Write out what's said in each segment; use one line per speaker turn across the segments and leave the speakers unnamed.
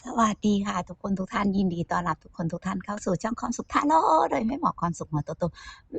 สวัสดีค่ะ ทุกคนทุกท่านยินดีต้อนรับทุกคนทุกท่านเข้าสู่ช่องความสุขท่าโร่โดยแม่หมอความสุขหัวโตโต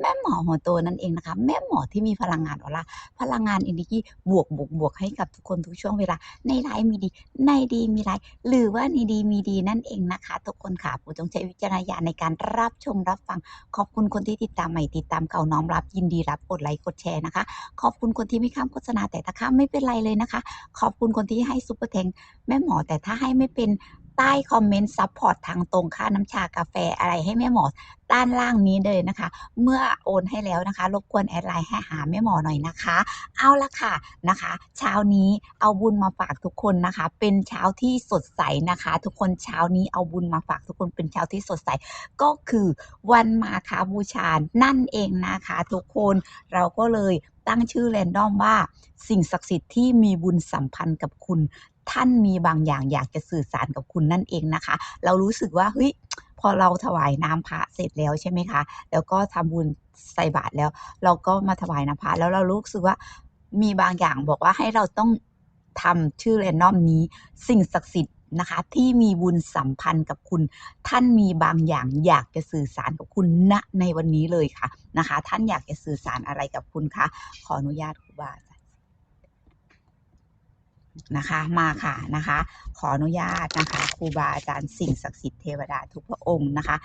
แม่หมอหัวโตนั่นเองนะคะ แม่หมอที่มีพลังงานออร่าพลังงานอินดิจีบวกบวกบวกให้กับทุกคนทุกช่วงเวลา ในร้ายมีดี ในดีมีร้ายหรือว่าในดีมีดีนั่นเองนะคะ ทุกคนค่ะผู้จงใช้วิจารณญาณในการรับชมรับฟัง ขอบคุณคนที่ติดตามใหม่ติดตามเก่าน้อมรับ ยินดีรับกดไลค์กดแชร์นะคะ ขอบคุณคนที่ไม่ข้ามโฆษณาแต่ถ้าข้ามไม่เป็นไรเลยนะคะ ขอบคุณคนที่ให้ซุปเปอร์แทงแม่หมอแต่ถ้าให้ไม่เป็นใต้คอมเมนต์ซัพพอร์ตทางตรงค่าน้ำชากาแฟอะไรให้แม่หมอด้านล่างนี้เลยนะคะ เมื่อโอนให้แล้วนะคะ รบกวนแอดไลน์ให้หาแม่หมอหน่อยนะคะ เอาละค่ะนะคะ เช้านี้เอาบุญมาฝากทุกคนนะคะ เป็นเช้าที่สดใสนะคะ ทุกคนเช้านี้เอาบุญมาฝากทุกคนเป็นเช้าที่สดใส ก็คือวันมาคาบูชานั่นเองนะคะ ทุกคนเราก็เลยตั้งชื่อแรนดอมว่าสิ่งศักดิ์สิทธิ์ที่มีบุญสัมพันธ์กับคุณ ท่านมีบางอย่างอยากจะสื่อสารกับคุณนั่นเองนะคะ เรารู้สึกว่าเฮ้ยพอเราถวายน้ำพระเสร็จแล้วใช่ไหมคะ แล้วก็ทำบุญใส่บาตรแล้ว เราก็มาถวายน้ำพระแล้วเรารู้สึกว่ามีบางอย่างบอกว่าให้เราต้องทำชื่อแรนดอมนี้ สิ่งศักดิ์สิทธิ์นะคะที่มีบุญสัมพันธ์กับคุณ ท่านมีบางอย่างอยากจะสื่อสารกับคุณณในวันนี้เลยค่ะนะคะ ท่านอยากจะสื่อสารอะไรกับคุณคะขออนุญาตครูบาอาจารย์ นะคะมาค่ะนะคะ ขออนุญาตนะคะครูบาอาจารย์สิ่งศักดิ์สิทธิ์เทวดาทุกพระองค์นะคะ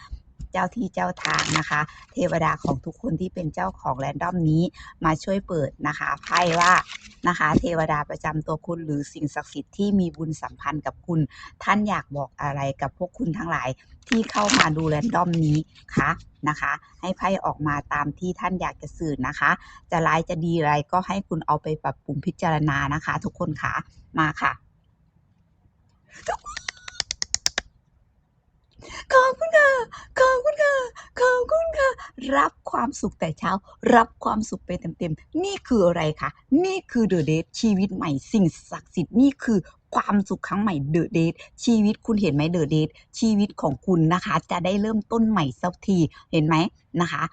เจ้าที่เจ้าทางนะคะ เทวดาของทุกคนที่เป็นเจ้าของแรนดอมนี้มาช่วยเปิดนะคะไพ่ว่านะคะ เทวดาประจำตัวคุณหรือสิ่งศักดิ์สิทธิ์ที่มีบุญสัมพันธ์กับคุณ ท่านอยากบอกอะไรกับพวกคุณทั้งหลายที่เข้ามาดูแรนดอมนี้คะนะคะ ให้ไพ่ออกมาตามที่ท่านอยากจะสื่อนะคะ จะร้ายจะดีอะไรก็ให้คุณเอาไปปรับปรุงพิจารณานะคะ ทุกคนค่ะมาค่ะ ขอบคุณค่ะ ขอบคุณค่ะ ขอบคุณค่ะ รับความสุขแต่เช้า รับความสุขไปเต็มๆ นี่คืออะไรคะ นี่คือเดอะเดทชีวิตใหม่สิ่งศักดิ์สิทธิ์นี่คือความสุขครั้งใหม่เดอะเดทชีวิตคุณเห็นไหมเดอะเดทชีวิตของคุณนะคะ จะได้เริ่มต้นใหม่สักทีเห็นไหมนะคะ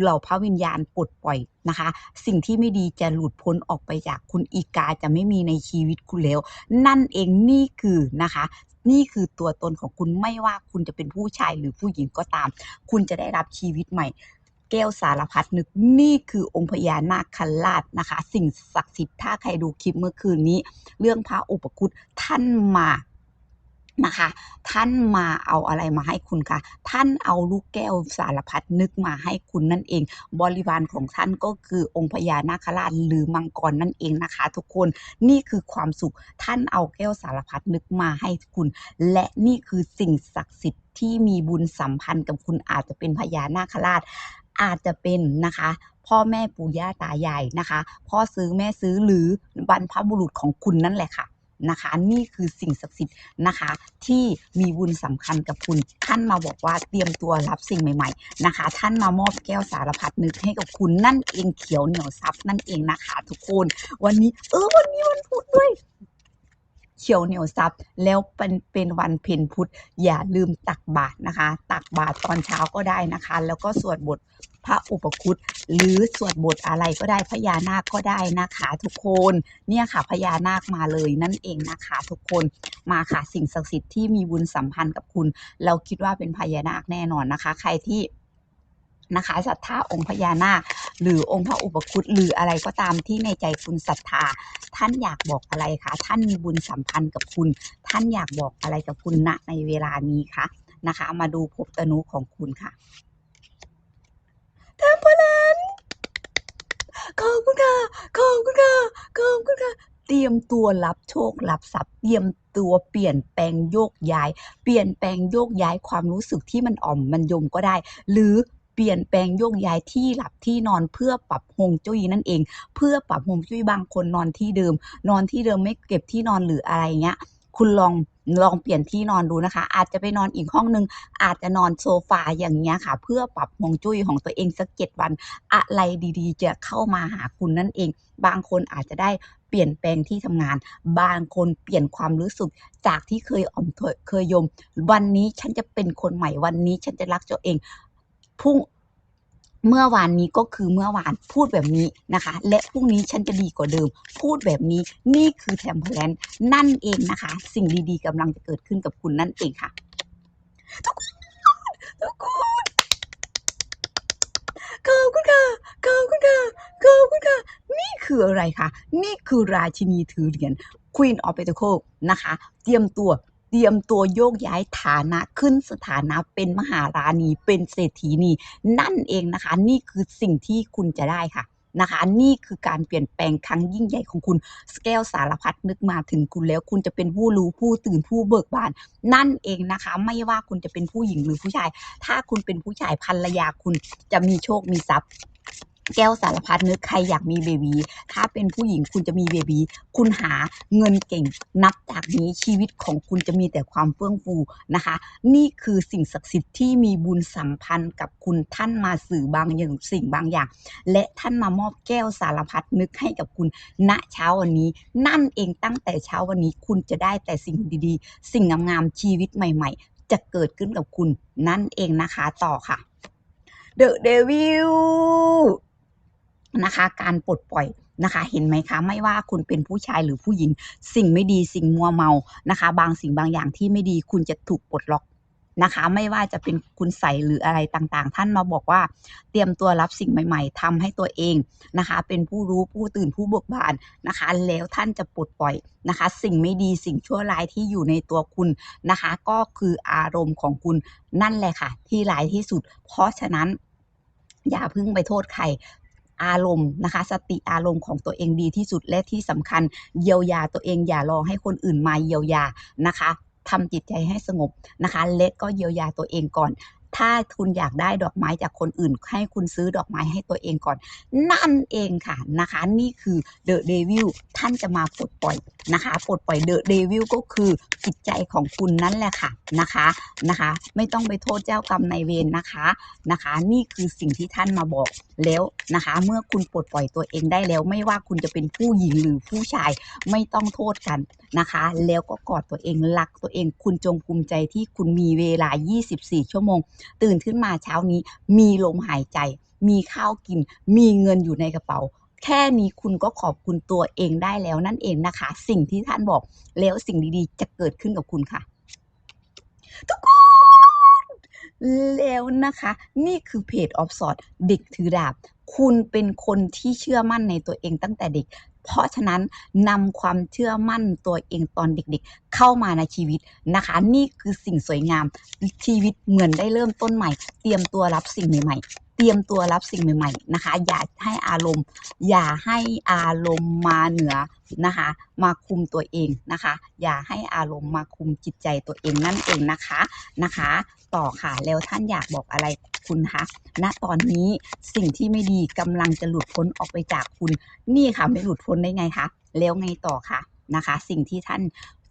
เหล่าพระวิญญาณปลดปล่อยนะคะ สิ่งที่ไม่ดีจะหลุดพ้นออกไปจากคุณอีกาจะไม่มีในชีวิตคุณแล้ว นั่นเองนี่คือนะคะ นี่คือตัวตนของคุณไม่ว่าคุณจะเป็นผู้ชายหรือผู้หญิงก็ตาม คุณจะได้รับชีวิตใหม่ แก้วสารพัดนึกนี่คือองค์พญานาคราชนะคะ สิ่งศักดิ์สิทธิ์ถ้าใครดูคลิปเมื่อคืนนี้ เรื่องพระอุปคุตท่านมา นะคะ ท่านมาเอาอะไรมาให้คุณคะท่านเอาลูกแก้วสารพัดนึกมาให้คุณนั่นเอง บริวารของท่านก็คือองค์พญานาคราชหรือมังกรนั่นเองนะคะ ทุกคนนี่คือความสุขท่านเอาแก้วสารพัดนึกมาให้คุณ และนี่คือสิ่งศักดิ์สิทธิ์ที่มีบุญสัมพันธ์กับคุณอาจจะเป็นพญานาคราช อาจจะเป็นนะคะพ่อแม่ปู่ย่าตายายนะคะ พ่อซื้อแม่ซื้อหรือบรรพบุรุษของคุณนั่นแหละค่ะ นะคะนี่คือสิ่งศักดิ์สิทธิ์นะคะ ที่มีบุญสำคัญกับคุณ ท่านมาบอกว่าเตรียมตัวรับสิ่งใหม่ๆนะคะ ท่านมามอบแก้วสารพัดนึกให้กับคุณนั่นเองเขียวเหนียวซับนั่นเองนะคะ ทุกคน วันนี้ เออวันนี้วันพุธด้วย เขียวเหนียวซับแล้วเป็นเป็นวันเพ็ญพุธอย่าลืมตักบาตรนะคะ ตักบาตรตอนเช้าก็ได้นะคะ แล้วก็สวดบทพระอุปคุตหรือสวดบทอะไรก็ได้พญานาคก็ได้นะคะทุกคนเนี่ยค่ะพญานาคมาเลยนั่นเองนะคะ ทุกคนมาค่ะสิ่งศักดิ์สิทธิ์ที่มีบุญสัมพันธ์กับคุณ เราคิดว่าเป็นพญานาคแน่นอนนะคะ ใครที่นะคะศรัทธาองค์พญานาค หรือองค์พระอุปคุตหรืออะไรก็ตามที่ในใจคุณศรัทธา ท่านอยากบอกอะไรคะท่านมีบุญสัมพันธ์กับคุณ ท่านอยากบอกอะไรกับคุณณในเวลานี้คะนะคะ มาดูภพตนุของคุณค่ะเทมเพลนขอบคุณค่ะขอบคุณค่ะขอบคุณค่ะเตรียมตัวรับโชครับทรัพย์เตรียมตัวเปลี่ยนแปลงโยกย้าย เปลี่ยนแปลงโยกย้ายความรู้สึกที่มันอ่อมมันยมก็ได้ หรือ เปลี่ยนแปลงโยกย้ายที่หลับที่นอนเพื่อปรับฮวงจุ้ยนั่นเอง เพื่อปรับฮวงจุ้ยบางคนนอนที่เดิม นอนที่เดิมไม่เก็บที่นอนหรืออะไรเงี้ยคุณลองลองเปลี่ยนที่นอนดูนะคะ อาจจะไปนอนอีกห้องนึง อาจจะนอนโซฟาอย่างเงี้ยค่ะ เพื่อปรับฮวงจุ้ยของตัวเองสักเจ็ดวัน อะไรดีๆ จะเข้ามาหาคุณนั่นเอง บางคนอาจจะได้เปลี่ยนแปลงที่ทำงาน บางคนเปลี่ยนความรู้สึกจากที่เคยอ่อมเคยยม วันนี้ฉันจะเป็นคนใหม่วันนี้ฉันจะรักตัวเอง พรุ่งเมื่อวานนี้ก็คือเมื่อวานพูดแบบนี้นะคะ และพรุ่งนี้ฉันจะดีกว่าเดิม พูดแบบนี้นี่คือแทมเพลนนั่นเองนะคะ สิ่งดีๆกำลังจะเกิดขึ้นกับคุณนั่นเองค่ะ ทุกคนทุกคนขอบคุณค่ะขอบคุณค่ะขอบคุณค่ะ นี่คืออะไรคะ นี่คือราชินีถือเหรียญ Queen of Pentacle นะคะ เตรียมตัว เตรียมตัวโยกย้ายฐานะขึ้นสถานะเป็นมหาราณีเป็นเศรษฐีนีนั่นเองนะคะ นี่คือสิ่งที่คุณจะได้ค่ะนะคะนี่คือการเปลี่ยนแปลงครั้งยิ่งใหญ่ของคุณสเกลสารพัดนึกมาถึงคุณแล้วคุณจะเป็นผู้รู้ผู้ตื่นผู้เบิกบาน นั่นเองนะคะ ไม่ว่าคุณจะเป็นผู้หญิงหรือผู้ชาย ถ้าคุณเป็นผู้ชายภรรยาคุณจะมีโชคมีทรัพย์ แก้วสารพัดนึกใครอยากมีเบบีถ้าเป็นผู้หญิงคุณจะมีเบบีคุณหาเงินเก่งนับจากนี้ชีวิตของคุณจะมีแต่ความเฟื่องฟูนะคะ นี่คือสิ่งศักดิ์สิทธิ์ที่มีบุญสัมพันธ์กับคุณท่านมาสื่อบางอย่างสิ่งบางอย่าง และท่านมามอบแก้วสารพัดนึกให้กับคุณณเช้าวันนี้ นั่นเองตั้งแต่เช้าวันนี้คุณจะได้แต่สิ่งดีๆ สิ่งงามๆชีวิตใหม่ ๆ จะเกิดขึ้นกับคุณนั่นเองนะคะต่อค่ะ The Devil นะคะ การปลดปล่อยนะคะ เห็นไหมคะ ไม่ว่าคุณเป็นผู้ชายหรือผู้หญิง สิ่งไม่ดีสิ่งมัวเมานะคะ บางสิ่งบางอย่างที่ไม่ดีคุณจะถูกปลดล็อกนะคะ ไม่ว่าจะเป็นคุณใส่หรืออะไรต่างๆ ท่านมาบอกว่า เตรียมตัวรับสิ่งใหม่ๆทำให้ตัวเองนะคะ เป็นผู้รู้ผู้ตื่นผู้เบิกบานนะคะ แล้วท่านจะปลดปล่อยนะคะ สิ่งไม่ดีสิ่งชั่วร้ายที่อยู่ในตัวคุณนะคะ ก็คืออารมณ์ของคุณนั่นแหละค่ะ ที่ร้ายที่สุด เพราะฉะนั้นอย่าเพิ่งไปโทษใคร อารมณ์นะคะ สติอารมณ์ของตัวเองดีที่สุดและที่สำคัญเยียวยาตัวเองอย่ารอให้คนอื่นมาเยียวยานะคะทำจิตใจให้สงบนะคะและก็เยียวยาตัวเองก่อน ถ้าคุณอยากได้ดอกไม้จากคนอื่น ให้คุณซื้อดอกไม้ให้ตัวเองก่อน นั่นเองค่ะนะคะ นี่คือเดอะเดวิลท่านจะมาปลดปล่อยนะคะปลดปล่อยเดอะเดวิลก็คือจิตใจของคุณนั่นแหละค่ะนะคะนะคะ ไม่ต้องไปโทษเจ้ากรรมนายเวรนะคะนะคะ นี่คือสิ่งที่ท่านมาบอกแล้วนะคะ เมื่อคุณปลดปล่อยตัวเองได้แล้ว ไม่ว่าคุณจะเป็นผู้หญิงหรือผู้ชายไม่ต้องโทษกันนะคะ แล้วก็กอดตัวเองรักตัวเอง คุณจงภูมิใจที่คุณมีเวลา 24 ชั่วโมง ตื่นขึ้นมาเช้านี้ มีลมหายใจ มีข้าวกิน มีเงินอยู่ในกระเป๋า แค่นี้คุณก็ขอบคุณตัวเองได้แล้วนั่นเองนะคะ สิ่งที่ท่านบอกแล้วสิ่งดีๆ จะเกิดขึ้นกับคุณค่ะ ทุกคนแล้วนะคะ นี่คือเพจออฟสอดเด็กถือดาบ คุณเป็นคนที่เชื่อมั่นในตัวเองตั้งแต่เด็กเพราะฉะนั้นนำความเชื่อมั่นตัวเองตอนเด็กๆ เข้ามาในชีวิตนะคะ นี่คือสิ่งสวยงามชีวิตเหมือนได้เริ่มต้นใหม่ เตรียมตัวรับสิ่งใหม่ๆ เตรียมตัวรับสิ่งใหม่ๆนะคะ อย่าให้อารมณ์ อย่าให้อารมณ์มาเหนือนะคะ มาคุมตัวเองนะคะ อย่าให้อารมณ์มาคุมจิตใจตัวเองนั่นเองนะคะนะคะ ต่อค่ะแล้วท่านอยากบอกอะไรคุณคะณตอนนี้สิ่งที่ไม่ดีกำลังจะหลุดพ้นออกไปจากคุณ นี่ค่ะไม่หลุดพ้นได้ไงคะแล้วไงต่อคะนะคะ สิ่งที่ท่าน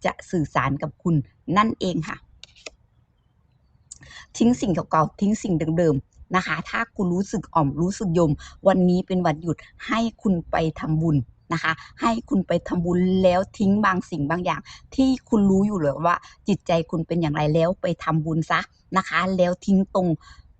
จะสื่อสารกับคุณนั่นเองค่ะทิ้งสิ่งเก่าๆ ทิ้งสิ่งเดิมๆ นะคะ ถ้าคุณรู้สึกอ่อมรู้สึกยม วันนี้เป็นวันหยุดให้คุณไปทำบุญนะคะ ให้คุณไปทำบุญแล้วทิ้งบางสิ่งบางอย่าง ที่คุณรู้อยู่เลยว่า จิตใจคุณเป็นอย่างไรแล้วไปทำบุญซะนะคะ แล้วทิ้งตรง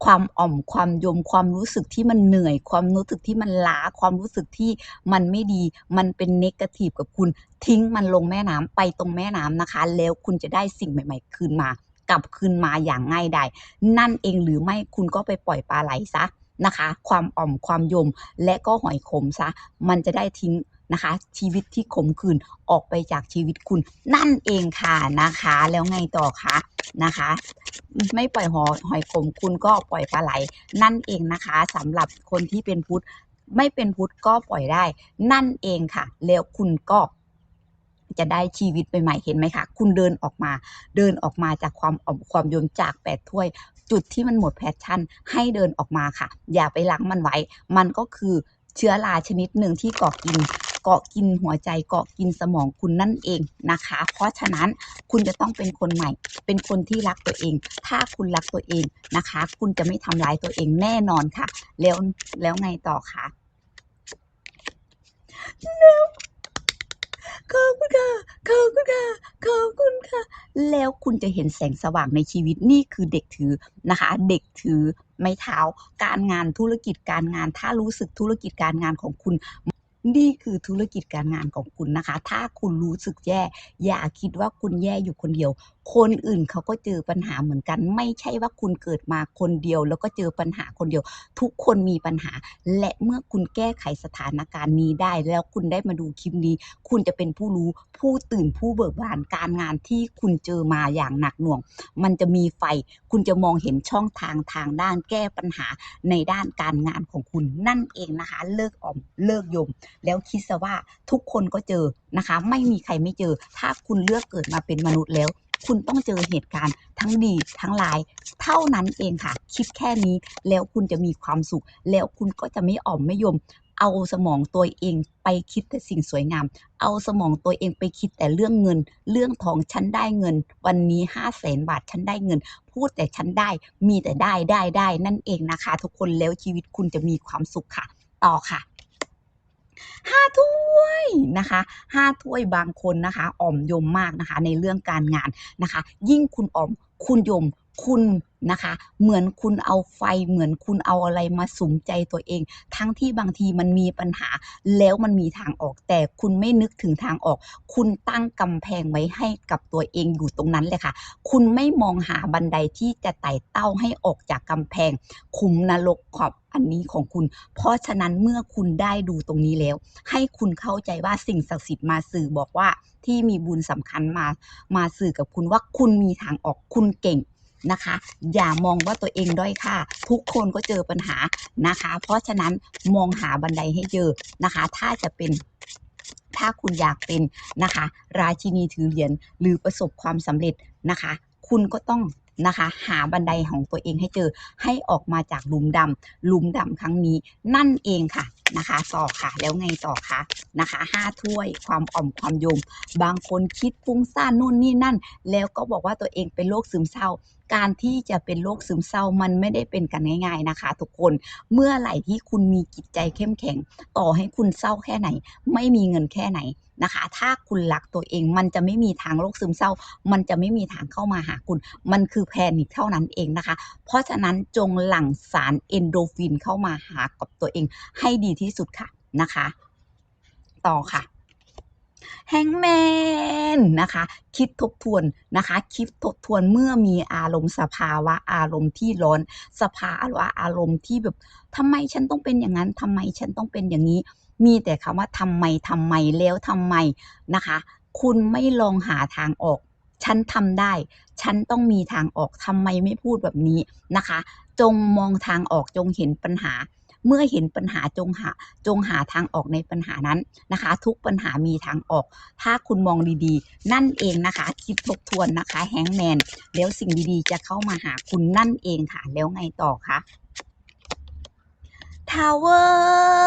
ความอ่อมความยมความรู้สึกที่มันเหนื่อย ความรู้สึกที่มันล้าความรู้สึกที่มันไม่ดี มันเป็นเนกาทีฟกับคุณทิ้งมันลงแม่น้ำไปตรงแม่น้ำนะคะ แล้วคุณจะได้สิ่งใหม่ ๆ คืนมา กลับคืนมาอย่างง่ายดายนั่นเองหรือไม่คุณก็ไปปล่อยปลาไหลซะนะคะ ความอ่อมความยมและก็หอยขมซะ มันจะได้ทิ้งนะคะ ชีวิตที่ขมขื่นออกไปจากชีวิตคุณ นั่นเองค่ะนะคะ แล้วไงต่อคะนะคะ ไม่ปล่อยหอหอยขมคุณก็ปล่อยปลาไหล นั่นเองนะคะสำหรับคนที่เป็นพุทธไม่เป็นพุทธก็ปล่อยได้ นั่นเองค่ะ แล้วคุณก็ จะได้ชีวิตใหม่ๆเห็นไหมคะคุณเดินออกมา เดินออกมาจากความอมความยมจากแปดถ้วย จุดที่มันหมดแพชชั่น ให้เดินออกมาค่ะ อย่าไปล้างมันไว้ มันก็คือเชื้อราชนิดหนึ่งที่เกาะกินเกาะกินหัวใจเกาะกินสมองคุณนั่นเองนะคะ เพราะฉะนั้นคุณจะต้องเป็นคนใหม่ เป็นคนที่รักตัวเอง ถ้าคุณรักตัวเองนะคะ คุณจะไม่ทำร้ายตัวเองแน่นอนค่ะ แล้วแล้วไงต่อคะแล้ว ขอบคุณค่ะ ขอบคุณค่ะ ขอบคุณค่ะ แล้วคุณจะเห็นแสงสว่างในชีวิตนี่คือเด็กถือนะคะ เด็กถือไม้เท้า การงานธุรกิจการงาน ถ้ารู้สึกธุรกิจการงานของคุณนี่คือธุรกิจการงานของคุณนะคะ ถ้าคุณรู้สึกแย่ อย่าคิดว่าคุณแย่อยู่คนเดียว คนอื่นเขาก็เจอปัญหาเหมือนกัน ไม่ใช่ว่าคุณเกิดมาคนเดียว แล้วก็เจอปัญหาคนเดียว ทุกคนมีปัญหา และเมื่อคุณแก้ไขสถานการณ์นี้ได้ แล้วคุณได้มาดูคลิปนี้ คุณจะเป็นผู้รู้ผู้ตื่นผู้เบิกบานการงานที่คุณเจอมาอย่างหนักหน่วง มันจะมีไฟ คุณจะมองเห็นช่องทางทางด้านแก้ปัญหาในด้านการงานของคุณนั่นเองนะคะ เลิกออมเลิกยม แล้วคิดซะว่าทุกคนก็เจอนะคะ ไม่มีใครไม่เจอ ถ้าคุณเลือกเกิดมาเป็นมนุษย์แล้ว คุณต้องเจอเหตุการณ์ทั้งดีทั้งร้าย เท่านั้นเองค่ะ คิดแค่นี้แล้วคุณจะมีความสุข แล้วคุณก็จะไม่อ่อมไม่ยม เอาสมองตัวเองไปคิดแต่สิ่งสวยงาม เอาสมองตัวเองไปคิดแต่เรื่องเงิน เรื่องทองฉันได้เงิน วันนี้ห้าแสนบาทฉันได้เงิน พูดแต่ฉันได้มีแต่ได้ได้ได้นั่นเองนะคะ ทุกคนแล้วชีวิตคุณจะมีความสุขค่ะ ต่อค่ะ ห้าถ้วยนะคะห้าถ้วยบางคนนะคะอ่อมยมมากนะคะในเรื่องการงานนะคะ ยิ่งคุณอ่อมคุณยม คุณนะคะ เหมือนคุณเอาไฟเหมือนคุณเอาอะไรมาสุมใจตัวเอง ทั้งที่บางทีมันมีปัญหา แล้วมันมีทางออก แต่คุณไม่นึกถึงทางออก คุณตั้งกำแพงไว้ให้กับตัวเองอยู่ตรงนั้นเลยค่ะ คุณไม่มองหาบันไดที่จะไต่เต้าให้ออกจากกำแพงขุมนรกขอบอันนี้ของคุณ เพราะฉะนั้นเมื่อคุณได้ดูตรงนี้แล้ว ให้คุณเข้าใจว่าสิ่งศักดิ์สิทธิ์มาสื่อบอกว่าที่มีบุญสำคัญมามาสื่อกับคุณว่าคุณมีทางออกคุณเก่ง นะคะ อย่ามองว่าตัวเองด้อยค่า ทุกคนก็เจอปัญหานะคะ เพราะฉะนั้นมองหาบันไดให้เจอนะคะ ถ้าจะเป็นถ้าคุณอยากเป็นนะคะ ราชินีถือเหรียญหรือประสบความสำเร็จนะคะ คุณก็ต้องนะคะ หาบันไดของตัวเองให้เจอให้ออกมาจากหลุมดำหลุมดำครั้งนี้ นั่นเองค่ะ นะคะต่อค่ะ แล้วไงต่อคะนะคะห้าถ้วยความอ่อมความยม บางคนคิดฟุ้งซ่านนู่นนี่นั่น แล้วก็บอกว่าตัวเองเป็นโรคซึมเศร้า การที่จะเป็นโรคซึมเศร้ามันไม่ได้เป็นกันง่ายๆนะคะ ทุกคนเมื่อไหร่ที่คุณมีจิตใจเข้มแข็ง ต่อให้คุณเศร้าแค่ไหน ไม่มีเงินแค่ไหนนะคะ ถ้าคุณรักตัวเองมันจะไม่มีทางโรคซึมเศร้า มันจะไม่มีทางเข้ามาหาคุณ มันคือแพนิคเท่านั้นเองนะคะ เพราะฉะนั้นจงหลั่งสารเอนโดฟินเข้ามาหากับตัวเองให้ดีที่สุดค่ะนะคะ ต่อค่ะแฮงแมนนะคะ คิดทบทวนนะคะ คิดทบทวนเมื่อมีอารมณ์สภาวะอารมณ์ที่ร้อน สภาวะอารมณ์ที่แบบทำไมฉันต้องเป็นอย่างนั้นทำไมฉันต้องเป็นอย่างนี้ มีแต่คำว่าทำไมทำไมแล้วทำไมนะคะ คุณไม่ลองหาทางออก ฉันทำได้ ฉันต้องมีทางออกทำไมไม่พูดแบบนี้นะคะ จงมองทางออกจงเห็นปัญหา เมื่อเห็นปัญหาจงหาจงหาทางออกในปัญหานั้นนะคะ ทุกปัญหามีทางออก ถ้าคุณมองดีๆ นั่นเองนะคะคิดทบทวนนะคะแฮงแมนแล้วสิ่งดีๆ จะเข้ามาหาคุณนั่นเองค่ะ แล้วไงต่อคะทาวเวอ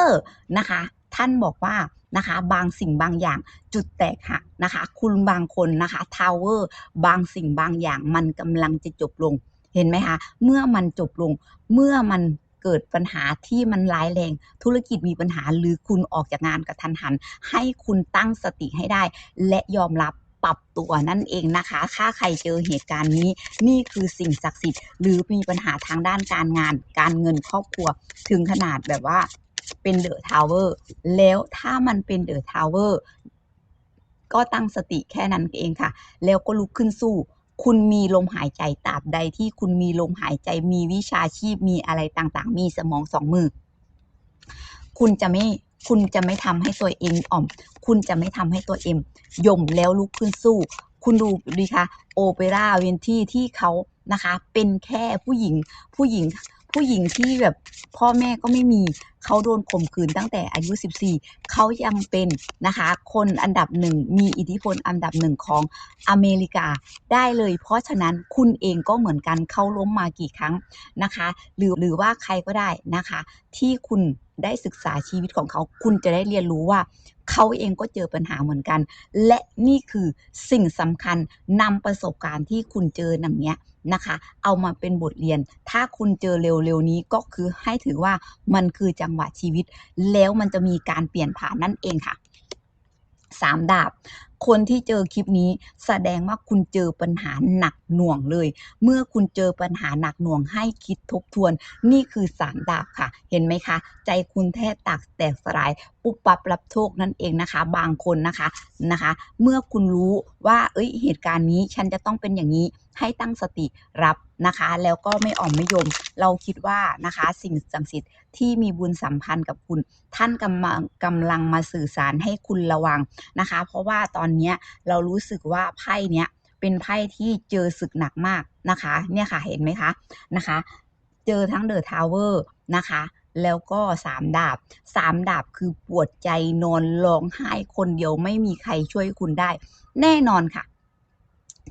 ร์นะคะ ท่านบอกว่านะคะบางสิ่งบางอย่างจุดแตกหักนะคะ คุณบางคนนะคะทาวเวอร์บางสิ่งบางอย่างมันกำลังจะจบลงเห็นไหมคะ เมื่อมันจบลงเมื่อมัน เกิดปัญหาที่มันร้ายแรง ธุรกิจมีปัญหาหรือคุณออกจากงานกระทันหัน ให้คุณตั้งสติให้ได้ และยอมรับปรับตัวนั่นเองนะคะ ถ้าใครเจอเหตุการณ์นี้ นี่คือสิ่งศักดิ์สิทธิ์ หรือมีปัญหาทางด้านการงาน การเงินครอบครัว ถึงขนาดแบบว่าเป็นเดอะทาวเวอร์ แล้วถ้ามันเป็นเดอะทาวเวอร์ ก็ตั้งสติแค่นั้นเองค่ะ แล้วก็ลุกขึ้นสู้ คุณมีลมหายใจตราบใดที่คุณมีลมหายใจมีวิชาชีพมีอะไรต่างๆ มีสมองสองมือ คุณจะไม่คุณจะไม่ทำให้ตัวเองอ่อม คุณจะไม่ทำให้ตัวเองย่มแล้วลุกขึ้นสู้ คุณดูดิคะโอเปร่าเวนที่ที่เขานะคะ เป็นแค่ผู้หญิงผู้หญิง ผู้หญิงที่แบบพ่อแม่ก็ไม่มีเขาโดนข่มขืนตั้งแต่อายุ 14 เขายังเป็นนะคะ คนอันดับหนึ่งมีอิทธิพลอันดับหนึ่งของอเมริกาได้เลย เพราะฉะนั้นคุณเองก็เหมือนกันเขาล้มมากี่ครั้งนะคะ หรือหรือว่าใครก็ได้นะคะ ที่คุณ ได้ศึกษาชีวิตของเขา คุณจะได้เรียนรู้ว่า เขาเองก็เจอปัญหาเหมือนกัน และนี่คือสิ่งสำคัญนำประสบการณ์ที่คุณเจออย่างเนี้ยนะคะ เอามาเป็นบทเรียน ถ้าคุณเจอเร็วๆนี้ก็คือให้ถือว่ามันคือจังหวะชีวิต แล้วมันจะมีการเปลี่ยนผ่านนั่นเองค่ะสามดาบ คนที่เจอคลิปนี้แสดงว่าคุณเจอปัญหาหนักหน่วงเลย เมื่อคุณเจอปัญหาหนักหน่วงให้คิดทบทวน นี่คือสามดาบค่ะ เห็นไหมคะ ใจคุณแทบตักแตกสลายปุ๊บปับรับโชคนั่นเองนะคะ บางคนนะคะนะคะ เมื่อคุณรู้ว่า เอ้ยเหตุการณ์นี้ฉันจะต้องเป็นอย่างนี้ให้ตั้งสติรับนะคะ แล้วก็ไม่อ่อมไม่ยม เราคิดว่านะคะ สิ่งศักดิ์สิทธิ์ที่มีบุญสัมพันธ์กับคุณ ท่านกำลังกำลังมาสื่อสารให้คุณระวังนะคะ เพราะว่าตอนเนี้ยเรารู้สึกว่าไพ่เนี้ยเป็นไพ่ที่เจอศึกหนักมากนะคะ เนี่ยค่ะเห็นไหมคะนะคะ เจอทั้งเดอะทาวเวอร์นะคะแล้วก็สามดาบสามดาบคือปวดใจนอนร้องไห้คนเดียวไม่มีใครช่วยคุณได้ แน่นอนค่ะ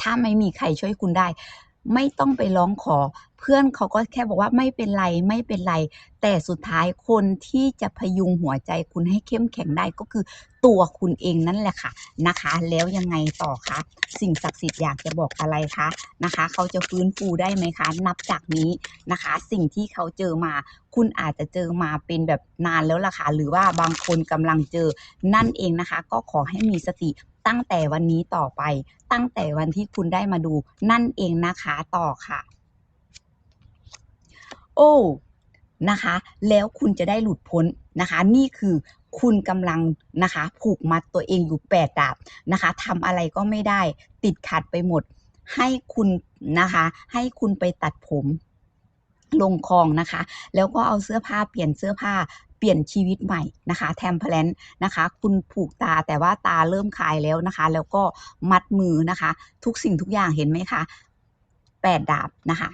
ถ้าไม่มีใครช่วยคุณได้ ไม่ต้องไปร้องขอ เพื่อนเขาก็แค่บอกว่าไม่เป็นไรไม่เป็นไร แต่สุดท้ายคนที่จะพยุงหัวใจคุณให้เข้มแข็งได้ก็คือตัวคุณเองนั่นแหละค่ะนะคะ แล้วยังไงต่อคะสิ่งศักดิ์สิทธิ์อยากจะบอกอะไรคะนะคะ เขาจะฟื้นฟูได้ไหมคะ นับจากนี้นะคะ สิ่งที่เขาเจอมา คุณอาจจะเจอมาเป็นแบบนานแล้วล่ะค่ะหรือว่าบางคนกำลังเจอนั่นเองนะคะ ก็ขอให้มีสติตั้งแต่วันนี้ต่อไป ตั้งแต่วันที่คุณได้มาดูนั่นเองนะคะต่อค่ะ โอ้นะคะ แล้วคุณจะได้หลุดพ้นนะคะ นี่คือคุณกำลังนะคะ ผูกมัดตัวเองอยู่แปดดาบนะคะทำอะไรก็ไม่ได้ติดขัดไปหมด ให้คุณนะคะ ให้คุณไปตัดผมลงคลองนะคะ แล้วก็เอาเสื้อผ้าเปลี่ยนเสื้อผ้าเปลี่ยนชีวิตใหม่นะคะแทมเพลนนะคะ คุณผูกตาแต่ว่าตาเริ่มคลายแล้วนะคะ แล้วก็มัดมือนะคะ ทุกสิ่งทุกอย่างเห็นไหมคะแปดดาบนะคะ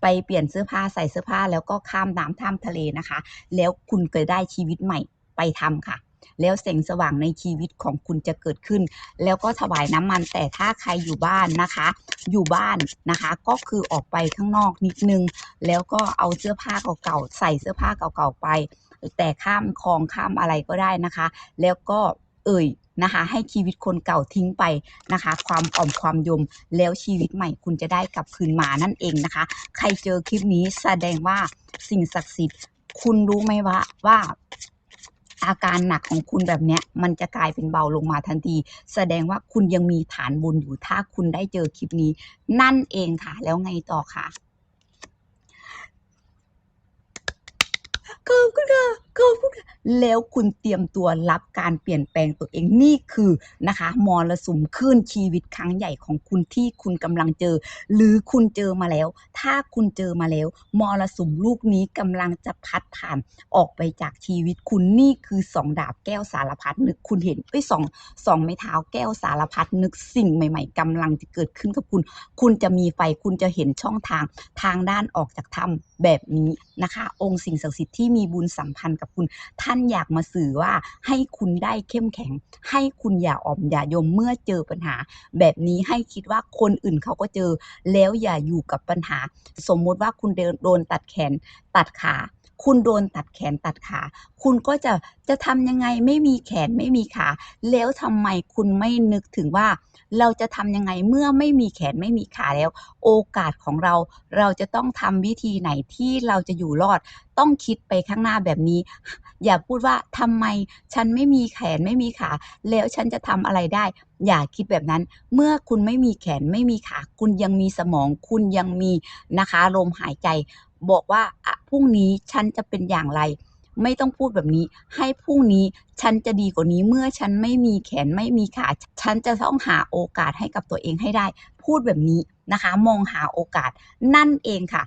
ไปเปลี่ยนเสื้อผ้าใส่เสื้อผ้าแล้วก็ข้ามน้ำข้ามทะเลนะคะ แล้วคุณก็ได้ชีวิตใหม่ไปทำค่ะ แล้วแสงสว่างในชีวิตของคุณจะเกิดขึ้น แล้วก็ถวายน้ำมันแต่ถ้าใครอยู่บ้านนะคะ อยู่บ้านนะคะ ก็คือออกไปข้างนอกนิดนึง แล้วก็เอาเสื้อผ้าเก่าๆใส่เสื้อผ้าเก่าๆไป แต่ข้ามคลองข้ามอะไรก็ได้นะคะ แล้วก็เอ่ย นะคะ ให้ชีวิตคนเก่าทิ้งไปนะคะ ความอ่อมความยมแล้วชีวิตใหม่คุณจะได้กลับคืนมานั่นเองนะคะ ใครเจอคลิปนี้แสดงว่าสิ่งศักดิ์สิทธิ์ คุณรู้ไหมว่าว่าอาการหนักของคุณแบบเนี้ยมันจะกลายเป็นเบาลงมาทันที แสดงว่าคุณยังมีฐานบุญอยู่ถ้าคุณได้เจอคลิปนี้ นั่นเองค่ะ แล้วไงต่อคะ ขอบคุณค่ะขอบคุณค่ะแล้วคุณเตรียมตัวรับการเปลี่ยนแปลงตัวเองนี่คือนะคะมรสุมคลื่นชีวิตครั้งใหญ่ของคุณที่คุณกำลังเจอ หรือคุณเจอมาแล้ว ถ้าคุณเจอมาแล้วมรสุมลูกนี้กำลังจะพัดผ่านออกไปจากชีวิตคุณนี่คือสองดาบแก้วสารพัดนึกคุณเห็นเอ้สองสองไม้เท้าแก้วสารพัดนึกสิ่งใหม่ ๆกำลังจะเกิดขึ้นกับคุณ คุณจะมีไฟคุณจะเห็นช่องทางทางด้านออกจากถ้ำแบบนี้นะคะ องค์สิ่งศักดิ์สิทธิ์ที่มีบุญสัมพันธ์กับคุณ ท่านอยากมาสื่อว่าให้คุณได้เข้มแข็ง ให้คุณอย่าอ่อมอย่ายมเมื่อเจอปัญหา แบบนี้ให้คิดว่าคนอื่นเขาก็เจอ แล้วอย่าอยู่กับปัญหา สมมติว่าคุณเดินโดนตัดแขนตัดขา คุณโดนตัดแขนตัดขา คุณก็จะจะทำยังไงไม่มีแขนไม่มีขา แล้วทำไมคุณไม่นึกถึงว่า เราจะทำยังไงเมื่อไม่มีแขนไม่มีขาแล้ว โอกาสของเราเราจะต้องทำวิธีไหนที่เราจะอยู่รอด ต้องคิดไปข้างหน้าแบบนี้ อย่าพูดว่าทำไมฉันไม่มีแขนไม่มีขา แล้วฉันจะทำอะไรได้ อย่าคิดแบบนั้น เมื่อคุณไม่มีแขนไม่มีขา คุณยังมีสมอง คุณยังมีนะคะลมหายใจ บอกว่าอะพรุ่งนี้ฉันจะเป็นอย่างไร ไม่ต้องพูดแบบนี้ ให้พรุ่งนี้ฉันจะดีกว่านี้เมื่อฉันไม่มีแขนไม่มีขาฉันจะต้องหาโอกาสให้กับตัวเองให้ได้ พูดแบบนี้นะคะ มองหาโอกาส นั่นเองค่ะ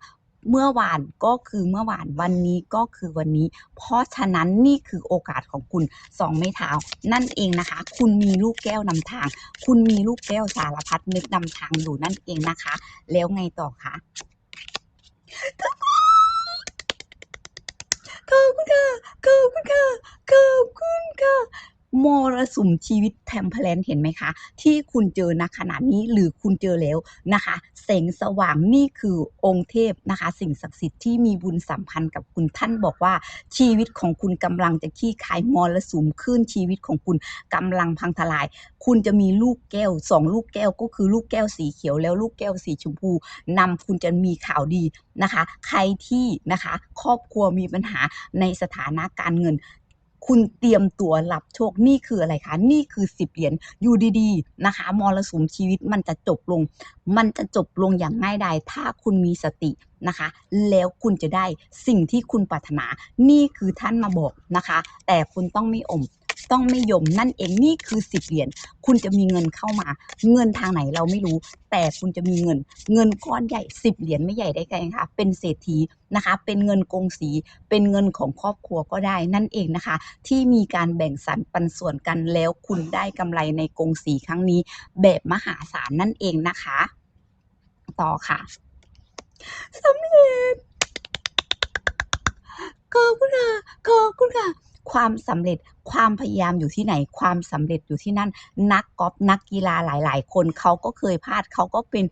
เมื่อวานก็คือเมื่อวานวันนี้ก็คือวันนี้ เพราะฉะนั้นนี่คือโอกาสของคุณสองไม้เท้า นั่นเองนะคะ คุณมีลูกแก้วนำทาง คุณมีลูกแก้วสารพัดนึกนำทางอยู่นั่นเองนะคะ แล้วไงต่อคะ ขอบคุณค่ะ ขอบคุณค่ะ ขอบคุณค่ะ มรสุมชีวิตแทมเพลนเห็นไหมคะ ที่คุณเจอณขณะนี้หรือคุณเจอแล้วนะคะแสงสว่างนี่คือองค์เทพนะคะ สิ่งศักดิ์สิทธิ์ที่มีบุญสัมพันธ์กับคุณท่านบอกว่าชีวิตของคุณกำลังจะขี้คายมรสุมขึ้นชีวิตของคุณกำลังพังทลาย คุณจะมีลูกแก้วสองลูกแก้วก็คือลูกแก้วสีเขียวแล้วลูกแก้วสีชมพูนำคุณจะมีข่าวดีนะคะ ใครที่นะคะครอบครัวมีปัญหาในสถานะการเงิน คุณเตรียมตัวรับโชคนี่คืออะไรคะ นี่คือสิบเหรียญอยู่ดีๆนะคะมรสุมชีวิตมันจะจบลง มันจะจบลงอย่างง่ายดายถ้าคุณมีสตินะคะ แล้วคุณจะได้สิ่งที่คุณปรารถนา นี่คือท่านมาบอกนะคะ แต่คุณต้องไม่อม ต้องไม่ยมนั่นเองนี่คือสิบเหรียญคุณจะมีเงินเข้ามา เงินทางไหนเราไม่รู้ แต่คุณจะมีเงิน เงินก้อนใหญ่สิบเหรียญไม่ใหญ่ได้ไงคะเป็นเศรษฐีนะคะ เป็นเงินกงสี เป็นเงินของครอบครัวก็ได้นั่นเองนะคะ ที่มีการแบ่งสรรปันส่วนกันแล้วคุณได้กำไรในกงสีครั้งนี้ แบบมหาศาลนั่นเองนะคะ ต่อค่ะสำเร็จขอบคุณค่ะขอบคุณค่ะ ความสำเร็จความพยายามอยู่ที่ไหนความสำเร็จอยู่ที่นั่น นักกอล์ฟนักกีฬาหลาย ๆ คนเขาก็เคยพลาดเขาก็เป็น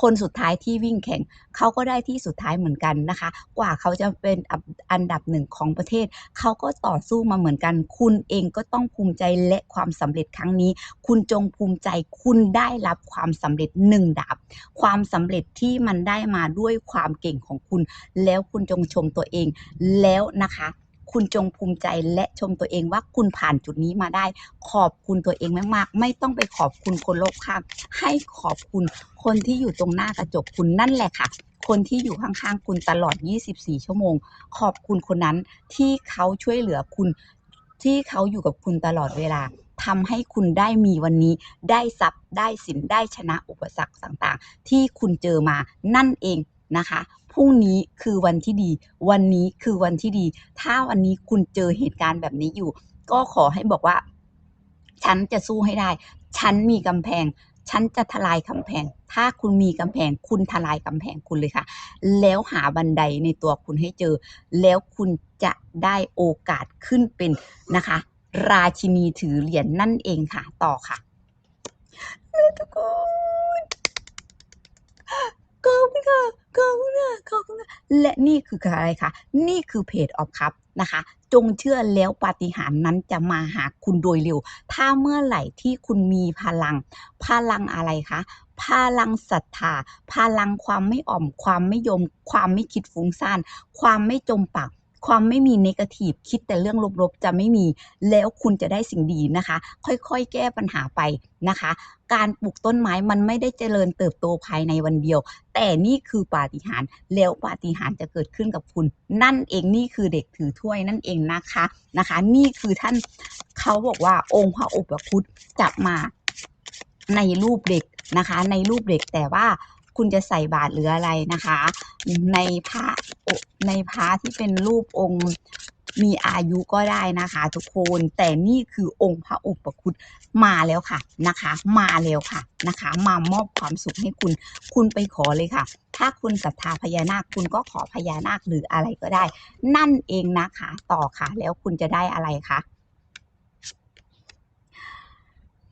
คนสุดท้ายที่วิ่งแข่งเขาก็ได้ที่สุดท้ายเหมือนกันนะคะ กว่าเขาจะเป็นอับอันดับหนึ่งของประเทศ เขาก็ต่อสู้มาเหมือนกัน คุณเองก็ต้องภูมิใจและความสำเร็จครั้งนี้ คุณจงภูมิใจคุณได้รับความสำเร็จหนึ่งดาบ ความสำเร็จที่มันได้มาด้วยความเก่งของคุณ แล้วคุณจงชมตัวเองแล้วนะคะ คุณจงภูมิใจและชมตัวเองว่าคุณผ่านจุดนี้มาได้ ขอบคุณตัวเองมากๆ ไม่ต้องไปขอบคุณคนรอบข้าง ให้ขอบคุณคนที่อยู่ตรงหน้ากระจกคุณนั่นแหละค่ะคนที่อยู่ข้างๆคุณตลอด 24 ชั่วโมง ขอบคุณคนนั้นที่เขาช่วยเหลือคุณ ที่เขาอยู่กับคุณตลอดเวลาทำให้คุณได้มีวันนี้ ได้ทรัพย์ ได้สิน ได้ชนะอุปสรรคต่างๆ ที่คุณเจอมา นั่นเอง นะคะพรุ่งนี้คือวันที่ดี วันนี้คือวันที่ดี ถ้าวันนี้คุณเจอเหตุการณ์แบบนี้อยู่ ก็ขอให้บอกว่า ฉันจะสู้ให้ได้ ฉันมีกำแพง ฉันจะทลายกำแพง ถ้าคุณมีกำแพง คุณทลายกำแพงคุณเลยค่ะ แล้วหาบันไดในตัวคุณให้เจอ แล้วคุณจะได้โอกาสขึ้นเป็นนะคะ ราชินีถือเหรียญนั่นเองค่ะ ต่อค่ะทุกคน ขอบคุณค่ะขอบคุณค่ะขอบคุณค่ะและนี่คืออะไรคะนี่คือเพจออฟคับนะคะ จงเชื่อแล้วปาฏิหาริย์นั้นจะมาหาคุณโดยเร็ว ถ้าเมื่อไหร่ที่คุณมีพลัง พลังอะไรคะพลังศรัทธา พลังความไม่อ่อม ความไม่ยม ความไม่คิดฟุ้งซ่าน ความไม่จมปาก ความไม่มีเนกาทีฟคิดแต่เรื่องลบๆ จะไม่มีแล้วคุณจะได้สิ่งดีนะคะ ค่อยๆ แก้ปัญหาไปนะคะ การปลูกต้นไม้มันไม่ได้เจริญเติบโตภายในวันเดียว แต่นี่คือปาฏิหาริย์แล้วปาฏิหาริย์จะเกิดขึ้นกับคุณ นั่นเองนี่คือเด็กถือถ้วยนั่นเองนะคะนะคะ นี่คือท่านเขาบอกว่าองค์พระอุปคุตจะมาในรูปเด็กนะคะ ในรูปเด็กแต่ว่า คุณจะใส่บาตรหรืออะไรนะคะ ในพระในพระที่เป็นรูปองค์มีอายุก็ได้นะคะ ทุกคนแต่นี่คือองค์พระอุปคุตมาแล้วค่ะนะคะ มาแล้วค่ะนะคะ มามอบความสุขให้คุณ คุณไปขอเลยค่ะ ถ้าคุณศรัทธาพญานาคคุณก็ขอพญานาคหรืออะไรก็ได้ นั่นเองนะคะ ต่อค่ะ แล้วคุณจะได้อะไรคะ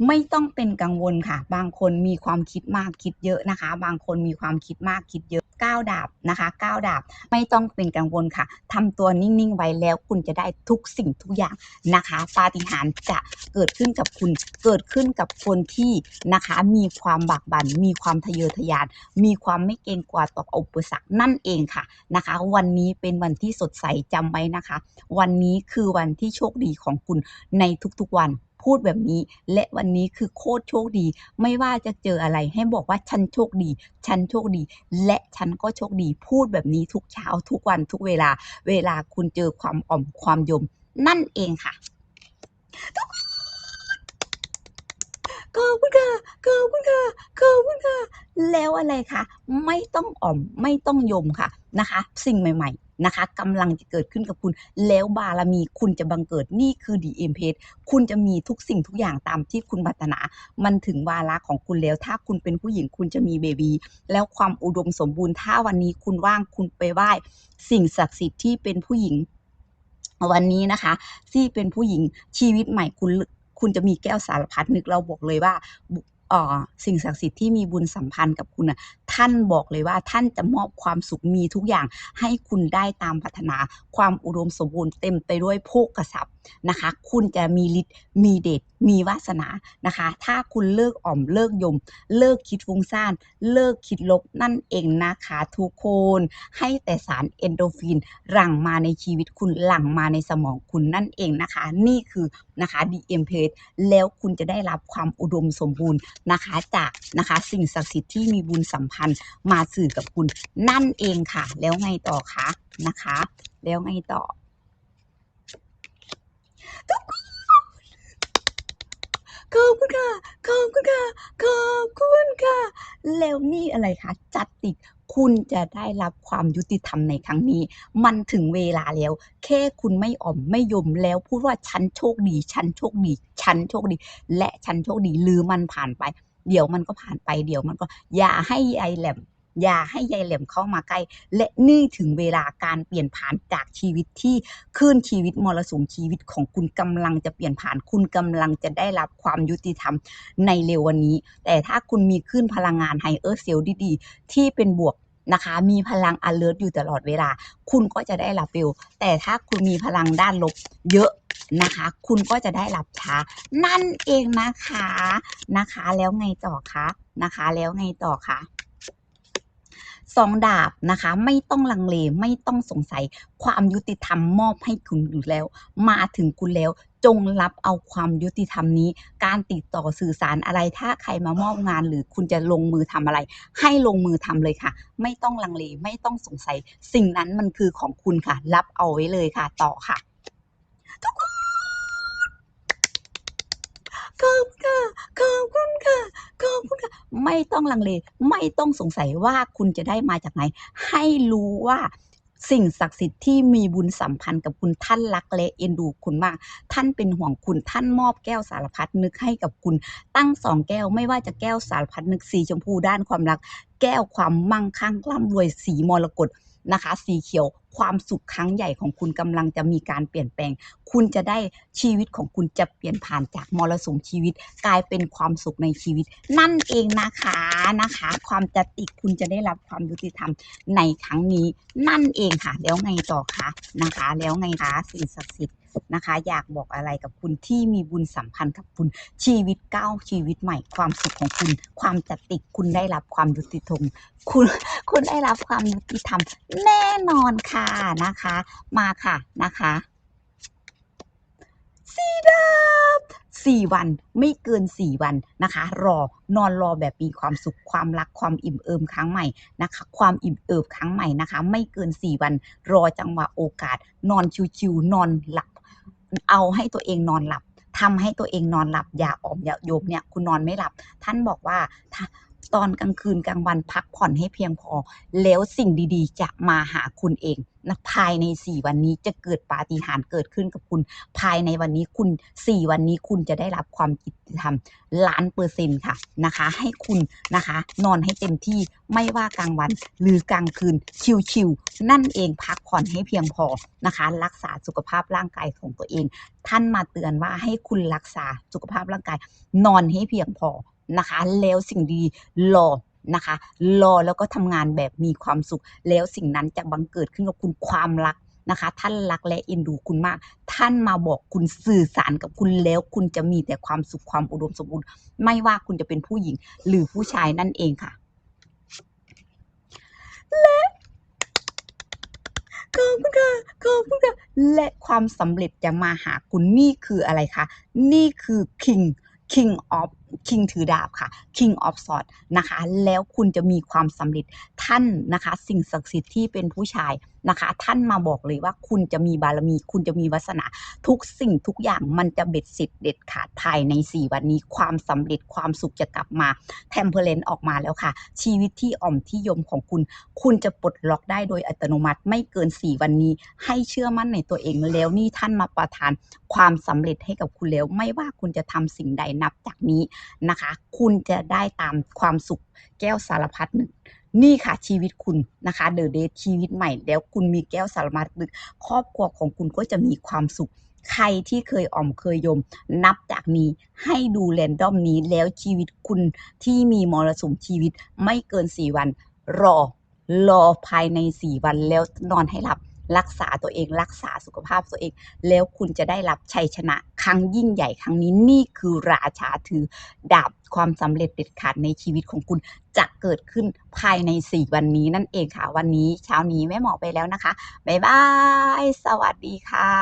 ไม่ต้องเป็นกังวลค่ะ บางคนมีความคิดมากคิดเยอะนะคะ บางคนมีความคิดมากคิดเยอะก้าวดาบนะคะก้าวดาบไม่ต้องเป็นกังวลค่ะทำตัวนิ่งๆไว้แล้วคุณจะได้ทุกสิ่งทุกอย่างนะคะปาฏิหาริย์จะเกิดขึ้นกับคุณเกิดขึ้นกับคนที่นะคะ มีความบากบัน่นมีความทะเยอทะยาน มีความไม่เกรงกลัวต่ออุปสรรคนั่นเองค่ะนะคะ วันนี้เป็นวันที่สดใสจำไว้นะคะ วันนี้คือวันที่โชคดีของคุณในทุกๆวัน พูดแบบนี้ และวันนี้คือโคตรโชคดี ไม่ว่าจะเจออะไรให้บอกว่าฉันโชคดี ฉันโชคดี และฉันก็โชคดี พูดแบบนี้ทุกเช้าทุกวันทุกเวลา เวลาคุณเจอความอ่อมความยม นั่นเองค่ะขอบคุณค่ะขอบคุณค่ะขอบคุณค่ะแล้วอะไรคะไม่ต้องอ่อมไม่ต้องยมค่ะนะคะ สิ่งใหม่ ๆ นะคะกำลังจะเกิดขึ้นกับคุณ แล้วบารมีคุณจะบังเกิดนี่คือดีเอ็มเพคุณจะมีทุกสิ่งทุกอย่างตามที่คุณปรารถนา มันถึงวาระของคุณแล้ว ถ้าคุณเป็นผู้หญิงคุณจะมีเบบีแล้วความอุดมสมบูรณ์ถ้าวันนี้คุณว่างคุณไปไหว้ สิ่งศักดิ์สิทธิ์ที่เป็นผู้หญิง วันนี้นะคะ ที่เป็นผู้หญิงชีวิตใหม่คุณคุณจะมีแก้วสารพัดนึกเราบอกเลยว่า สิ่งศักดิ์สิทธิ์ที่มีบุญสัมพันธ์กับคุณนะท่านบอกเลยว่าท่านจะมอบความสุขมีทุกอย่างให้คุณได้ตามพัฒนา ความอุดมสมบูรณ์เต็มไปด้วยโภกทรัพย นะคะ คุณจะมีฤทธิ์มีเดชมีวาสนานะคะ ถ้าคุณเลิกอ่อมเลิกยม เลิกคิดฟุ้งซ่านเลิกคิดลบนั่นเองนะคะทุกคนให้แต่สารเอนโดฟินหลั่งมาในชีวิตคุณหลั่งมาในสมองคุณนั่นเองนะคะ นี่คือนะคะ DM p a g e แล้วคุณจะได้รับความอุดมสมบูรณ์นะคะจากนะคะสิ่งศักดิ์สิทธิ์ที่มีบุญสัมพันธ์มาสื่อกับคุณนั่นเองค่ะ แล้วไงต่อคะนะคะ แล้วไงต่อ ขอบคุณค่ะ ขอบคุณค่ะ ขอบคุณค่ะ แล้วนี่อะไรคะ จัดติกคุณจะได้รับความยุติธรรมในครั้งนี้ มันถึงเวลาแล้ว แค่คุณไม่อ่อมไม่ยมแล้วพูดว่าฉันโชคดี ฉันโชคดี ฉันโชคดี และฉันโชคดีหรือมันผ่านไป เดี๋ยวมันก็ผ่านไป เดี๋ยวมันก็ อย่าให้ยายแหลม อย่าให้ยายแหลี่ยมเข้ามาใกล้ และนี่ถึงเวลาการเปลี่ยนผ่านจากชีวิตที่คลื่นชีวิตมรสุมชีวิตของคุณกำลังจะเปลี่ยนผ่านคุณกำลังจะได้รับความยุติธรรมในเร็ววันนี้ แต่ถ้าคุณมีคลื่นพลังงานไฮเออร์เซลดีๆ ที่เป็นบวกนะคะมีพลัง alert อยู่ตลอดเวลา คุณก็จะได้รับเร็วแต่ถ้าคุณมีพลังด้านลบเยอะนะคะ คุณก็จะได้รับช้า นั่นเองนะคะนะคะ แล้วไงต่อคะนะคะ แล้วไงต่อคะ สองดาบนะคะ ไม่ต้องลังเลไม่ต้องสงสัย ความยุติธรรมมอบให้คุณอยู่แล้ว มาถึงคุณแล้วจงรับเอาความยุติธรรมนี้ การติดต่อสื่อสารอะไร ถ้าใครมามอบงานหรือคุณจะลงมือทำอะไร ให้ลงมือทำเลยค่ะ ไม่ต้องลังเลไม่ต้องสงสัย สิ่งนั้นมันคือของคุณค่ะ รับเอาไว้เลยค่ะ ต่อค่ะ ทุกคน ขอบคุณค่ะขอบคุณค่ะขอบคุณค่ะ ไม่ต้องลังเล ไม่ต้องสงสัยว่าคุณจะได้มาจากไหน ให้รู้ว่าสิ่งศักดิ์สิทธิ์ที่มีบุญสัมพันธ์กับคุณท่านรักและเอ็นดูคุณมาก ท่านเป็นห่วงคุณท่านมอบแก้วสารพัดนึกให้กับคุณ ตั้งสองแก้วไม่ว่าจะแก้วสารพัดนึกสีชมพูด้านความรัก แก้วความมั่งคั่งร่ำรวยสีมรกต นะคะ สีเขียวความสุขครั้งใหญ่ของคุณกำลังจะมีการเปลี่ยนแปลง คุณจะได้ชีวิตของคุณจะเปลี่ยนผ่านจากมรสุมชีวิต กลายเป็นความสุขในชีวิต นั่นเองนะคะนะคะ ความจะติคุณจะได้รับความยุติธรรมในครั้งนี้ นั่นเองค่ะ แล้วไงต่อคะนะคะ แล้วไงคะสิ่งศักดิ์สิทธิ์ นะคะ อยากบอกอะไรกับคุณที่มีบุญสัมพันธ์กับคุณชีวิตก้าวชีวิตใหม่ ความสุขของคุณ ความจัดติกคุณได้รับความยุติธรรมคุณคุณได้รับความยุติธรรมแน่นอนค่ะนะคะ มาค่ะนะคะสีดาบสี่วันไม่เกินสี่วันนะคะ รอนอนรอแบบมีความสุขความรักความอิ่มเอิมครั้งใหม่นะคะ ความอิ่มเอิบครั้งใหม่นะคะ ไม่เกินสี่วัน รอจังหวะโอกาส นอนชิวๆนอนหลับ เอาให้ตัวเองนอนหลับทำให้ตัวเองนอนหลับอย่าอมอย่าโยมเนี่ยคุณนอนไม่หลับ ท่านบอกว่าตอนกลางคืนกลางวันพักผ่อนให้เพียงพอ แล้วสิ่งดีๆ จะมาหาคุณเอง นะภายใน 4 วันนี้จะเกิดปาฏิหาริย์เกิดขึ้นกับคุณ ภายในวันนี้คุณ 4 วันนี้คุณจะได้รับความยุติธรรมล้านเปอร์เซ็นต์ค่ะนะคะ ให้คุณนะคะ นอนให้เต็มที่ไม่ว่ากลางวัน หรือกลางคืนชิวๆนั่นเองพักผ่อนให้เพียงพอนะคะ รักษาสุขภาพร่างกายของตัวเอง ท่านมาเตือนว่าให้คุณรักษาสุขภาพร่างกาย นอนให้เพียงพอนะคะ แล้วสิ่งดีรอ นะคะ รอแล้วก็ทำงานแบบมีความสุข แล้วสิ่งนั้นจะบังเกิดขึ้นกับคุณความรักนะคะ ท่านรักและเอ็นดูคุณมาก ท่านมาบอกคุณสื่อสารกับคุณแล้ว คุณจะมีแต่ความสุขความอุดมสมบูรณ์ไม่ว่าคุณจะเป็นผู้หญิง หรือผู้ชายนั่นเองค่ะขอบคุณค่ะขอบคุณค่ะและความสำเร็จจะมาหาคุณนี่คืออะไรคะ นี่คือ king king of king ถือดาบค่ะ king of sword นะคะ แล้วคุณจะมีความสำเร็จท่านนะคะ สิ่งศักดิ์สิทธิ์ที่เป็นผู้ชายนะคะ ท่านมาบอกเลยว่าคุณจะมีบารมี คุณจะมีวาสนา ทุกสิ่งทุกอย่างมันจะเบ็ดเสร็จเด็ดขาดภายใน 4 วันนี้ ความสำเร็จความสุขจะกลับมาเทมเพลนออกมาแล้วค่ะ ชีวิตที่อ่อมที่ยมของคุณ คุณจะปลดล็อกได้โดยอัตโนมัติไม่เกิน 4 วันนี้ ให้เชื่อมั่นในตัวเองแล้วนี่ท่านมาประทานความสำเร็จให้กับคุณแล้ว ไม่ว่าคุณจะทำสิ่งใดนับจากนี้นะคะ คุณจะได้ตามความสุขแก้วสารพัดหนึ่งนี่ค่ะชีวิตคุณนะคะเดอะเดทชีวิตใหม่ แล้วคุณมีแก้วสารพัดนึกครอบครัวของคุณก็จะมีความสุข ใครที่เคยอ่อมเคยยม นับจากนี้ให้ดูแรนดอมนี้แล้วชีวิตคุณที่มีมรสุมชีวิตไม่เกิน 4 วัน รอ รอภายใน 4 วันแล้วนอนให้หลับ รักษาตัวเองรักษาสุขภาพตัวเอง แล้วคุณจะได้รับชัยชนะครั้งยิ่งใหญ่ครั้งนี้นี่คือราชาถือดาบความสำเร็จเด็ดขาดในชีวิตของคุณจะเกิดขึ้นภายใน 4 วันนี้นั่นเองค่ะ วันนี้เช้านี้แม่หมอไปแล้วนะคะบ๊ายบาย สวัสดีค่ะ